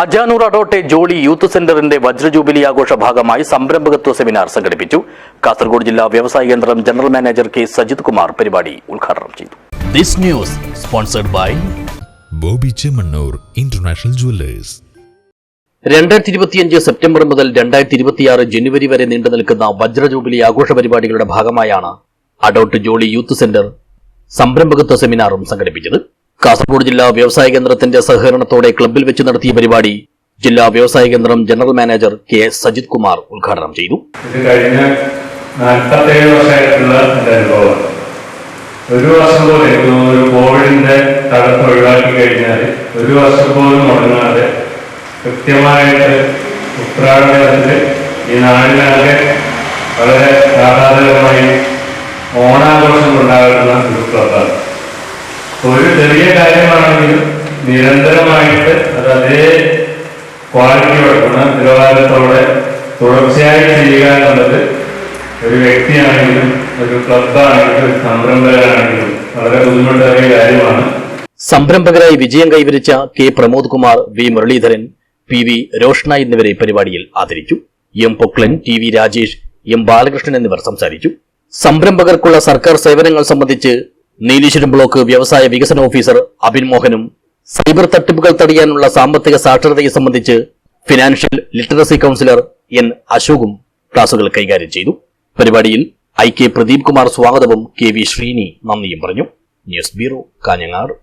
Ajanur അടോട്ടെ Jolly youth സെന്ററിന്റെ വജ്രജൂബിലി ആഘോഷ ഭാഗമായി സംരംഭകത്വ സെമിനാർ സംഘടിപ്പിച്ചു. കാസർഗോഡ് ജില്ലാ വ്യവസായ കേന്ദ്രം general manager K Sajith Kumar പരിപാടി ഉദ്ഘാടനം ചെയ്തു. This news sponsored by Bobby Chemmanur international jewellers. രണ്ടായിരത്തി ഇരുപത്തിയഞ്ച് സെപ്റ്റംബർ മുതൽ രണ്ടായിരത്തി ഇരുപത്തിയാറ് ജനുവരി വരെ നീണ്ടു നിൽക്കുന്ന വജ്രജൂബിലി ആഘോഷ പരിപാടികളുടെ ഭാഗമായാണ് അഡോട്ട് ജോളി യൂത്ത് സെന്റർ സംരംഭകത്വ സെമിനാറും സംഘടിപ്പിച്ചത്. കാസർഗോഡ് ജില്ലാ വ്യവസായ കേന്ദ്രത്തിന്റെ സഹകരണത്തോടെ ക്ലബ്ബിൽ വെച്ച് നടത്തിയ പരിപാടി ജില്ലാ വ്യവസായ കേന്ദ്രം general manager K S Sajith Kumar ഉദ്ഘാടനം ചെയ്തു. കഴിഞ്ഞ നാൽപ്പത്തേഴ് വർഷമായിട്ടുള്ള അനുഭവമാണ് ഒരു വർഷം പോലെ ഒരു കോവിഡിന്റെ തകർത്ത് ഒഴിവാക്കി കഴിഞ്ഞാൽ ഒരു വർഷം പോലും മുടങ്ങാതെ കൃത്യമായിട്ട് ഉത്രാടനത്തിൽ ഈ നാടിനാകെ വളരെ ആഹ്ലാദകരമായി ഓണാഘോഷം ഉണ്ടാകുന്ന ഒരു ചെറിയ കാര്യമാണെങ്കിലും നിരന്തരമായിട്ട് അത് അതേ ക്വാളിറ്റിയോടെ ഗുണനിലവാരത്തോടെ തുടർച്ചയായി ചെയ്യുക എന്നുള്ളത് ഒരു വ്യക്തിയാണെങ്കിലും ഒരു ക്ലബാണെങ്കിലും ഒരു സംരംഭകരാണെങ്കിലും വളരെ ബുദ്ധിമുട്ടേറിയ കാര്യമാണ്. സംരംഭകരായി വിജയം കൈവരിച്ച K Pramod Kumar V Muraleedharan P V Roshna എന്നിവരെ പരിപാടിയിൽ ആദരിച്ചു. M Poklan T V Rajesh M Balakrishnan എന്നിവർ സംസാരിച്ചു. സംരംഭകർക്കുള്ള സർക്കാർ സേവനങ്ങൾ സംബന്ധിച്ച് നീലീശ്വരം ബ്ലോക്ക് വ്യവസായ വികസന ഓഫീസർ അബിൻ മോഹനും സൈബർ തട്ടിപ്പുകൾ തടയാനുള്ള സാമ്പത്തിക സാക്ഷരതയെ സംബന്ധിച്ച് ഫിനാൻഷ്യൽ ലിറ്ററസി കൌൺസിലർ എൻ അശോകും ക്ലാസുകൾ കൈകാര്യം ചെയ്തു. പരിപാടിയിൽ ഐ കെ പ്രദീപ് കുമാർ സ്വാഗതവും കെ വി ശ്രീനി നന്ദിയും പറഞ്ഞു. News bureau Kanhangad.